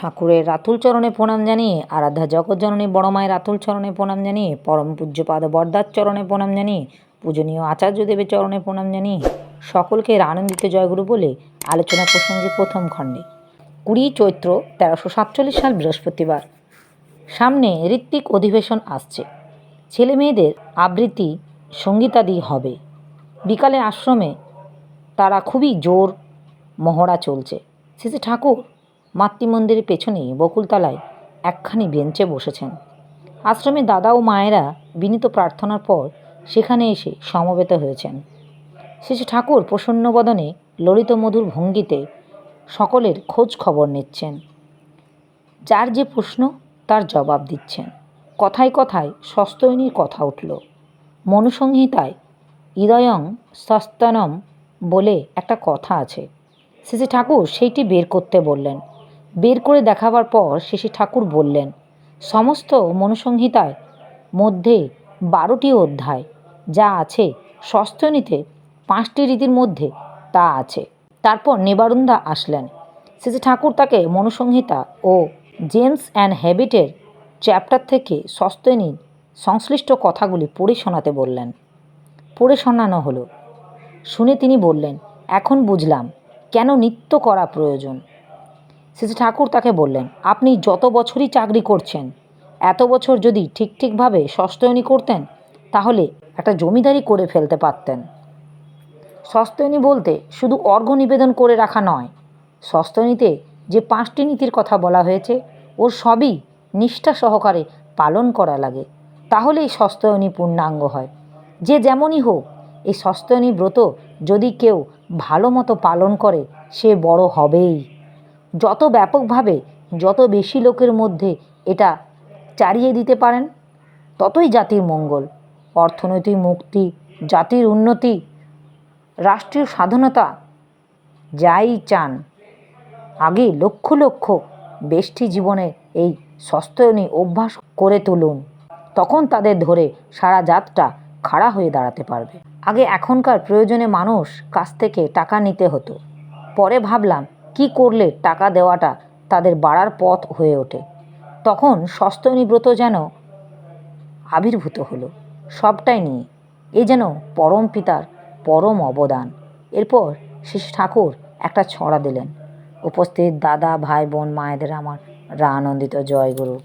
ঠাকুরের রাতুল চরণে প্রণাম জানিয়ে, আরাধ্যা জগৎজননী বড় মায়ের রাতুল চরণে প্রণাম জানিয়ে, পরম পূজ্যপাদ বরদার চরণে প্রণাম জানিয়ে, পূজনীয় আচার্যদেবের চরণে প্রণাম জানিয়ে সকলকে আনন্দিত জয়গুরু বলে আলোচনা প্রসঙ্গে প্রথম খণ্ডে। কুড়ি চৈত্র তেরোশো সাতচল্লিশ সাল বৃহস্পতিবার। সামনে ঋত্বিক অধিবেশন আসছে। ছেলে মেয়েদের আবৃত্তি সঙ্গীতাদি হবে। বিকালে আশ্রমে তারা খুবই জোর মহড়া চলছে। শেষে ঠাকুর মাতৃমন্দিরের পেছনে বকুলতলায় একখানি বেঞ্চে বসেছেন। আশ্রমে দাদা ও মায়েরা বিনীত প্রার্থনার পর সেখানে এসে সমবেত হয়েছেন। শেষে ঠাকুর প্রসন্ন বদনে ললিত মধুর ভঙ্গিতে সকলের খোঁজ খবর নিচ্ছেন। যার যে প্রশ্ন, তার জবাব দিচ্ছেন। কথায় কথায় সস্তয়নীর কথা উঠল। মনুসংহিতায় হৃদয়ং সস্তনম বলে একটা কথা আছে। শেষে ঠাকুর সেইটি বের করতে বললেন। বের করে দেখাবার পর শেষে ঠাকুর বললেন, সমস্ত মনুসংহিতায় মধ্যে বারোটি অধ্যায় যা আছে সস্তনীতে পাঁচটি রীতির মধ্যে তা আছে। তারপর নেবারুন্দা আসলেন। শেষে ঠাকুর তাকে মনুসংহিতা ও জেমস অ্যান্ড হ্যাবিটের চ্যাপ্টার থেকে সস্তনীর সংশ্লিষ্ট কথাগুলি পড়ে শোনাতে বললেন। পড়ে শোনানো হলো। শুনে তিনি বললেন, এখন বুঝলাম কেন নিত্য করা প্রয়োজন। শেষে ঠাকুর তাকে বললেন, আপনি যত বছরই চাকরি করছেন, এত বছর যদি ঠিক ঠিকভাবে সস্তয়নী করতেন, তাহলে একটা জমিদারি করে ফেলতে পারতেন। সস্তয়নী বলতে শুধু অর্ঘ্য নিবেদন করে রাখা নয় সস্তনীতে যে পাঁচটি নীতির কথা বলা হয়েছে, ওর সবই নিষ্ঠা সহকারে পালন করা লাগে। তাহলেই সস্তয়নী পূর্ণাঙ্গ হয়। যে যেমনই হোক, এই সস্তয়নী ব্রত যদি কেউ ভালো মতো পালন করে, সে বড় হবেই। যত ব্যাপকভাবে, যত বেশি লোকের মধ্যে এটা চারিয়ে দিতে পারেন, ততই জাতির মঙ্গল। অর্থনৈতিক মুক্তি, জাতির উন্নতি, রাষ্ট্রীয় স্বাধীনতা, যাই চান। আগে লক্ষ লক্ষ বেষ্টি জীবনে এই সস্তয়নী অভ্যাস করে তুলুন। তখন তাদের ধরে সারা জাতটা খাড়া হয়ে দাঁড়াতে পারবে। আগে এখনকার প্রয়োজনে মানুষ কাছ থেকে টাকা নিতে হতো। পরে ভাবলাম কি করলে টাকা দেওয়াটা তাদের বাড়ার পথ হয়ে ওঠে। তখন সস্তনী ব্রত যেন আবির্ভূত হলো। সবটাই নিয়ে এ যেন পরম পিতার পরম অবদান। এরপর শিশু ঠাকুর একটা ছড়া দিলেন। উপস্থিত দাদা, ভাই, বোন, মায়েদের আমার রা আনন্দিত জয় গুরু